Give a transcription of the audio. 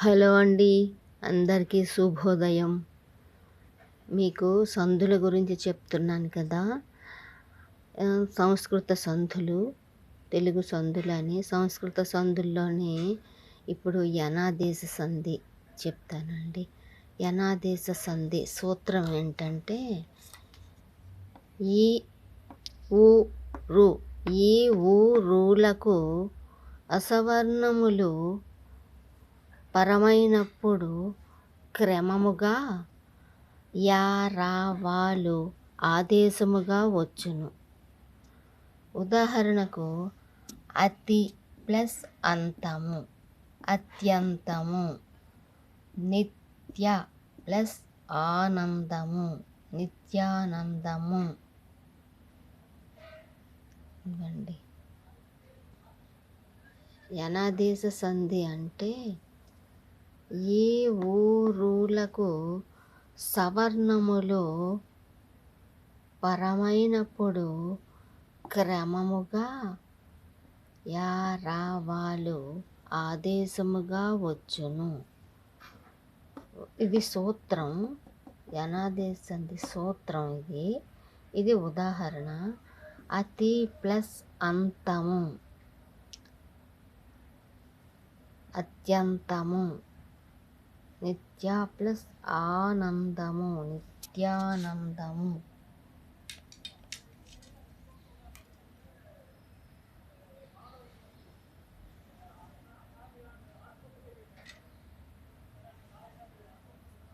Hello అండి. అందరికీ శుభోదయం. మీకు సంధుల గురించి చెప్తున్నాను కదా. సంస్కృత సంధులు తెలుగు సంధులు అని. సంస్కృత సంధుల్లోనే ఇప్పుడు యనాదేశ సంధి చెప్తానండి. యనాదేశ సంధి సూత్రం ఏంటంటే ఈ ఊ ఈ ఊరులకు అసవర్ణములు పరమైనప్పుడు క్రమముగా యారావాలు ఆదేశముగా వచ్చును. ఉదాహరణకు అతి ప్లస్ అంతము అత్యంతము నిత్య ప్లస్ ఆనందము నిత్యానందము. ఇవ్వండి యనాదేశ సంధి అంటే ఈ ఊరులకు సవర్ణములు పరమైనప్పుడు క్రమముగా యారావాలు ఆదేశముగా వచ్చును. ఇది సూత్రం యనాదేశంది సూత్రం ఇది. ఇది ఉదాహరణ. అతి ప్లస్ అంతము అత్యంతము. నిత్య ప్లస్ ఆనందము నిత్యానందము.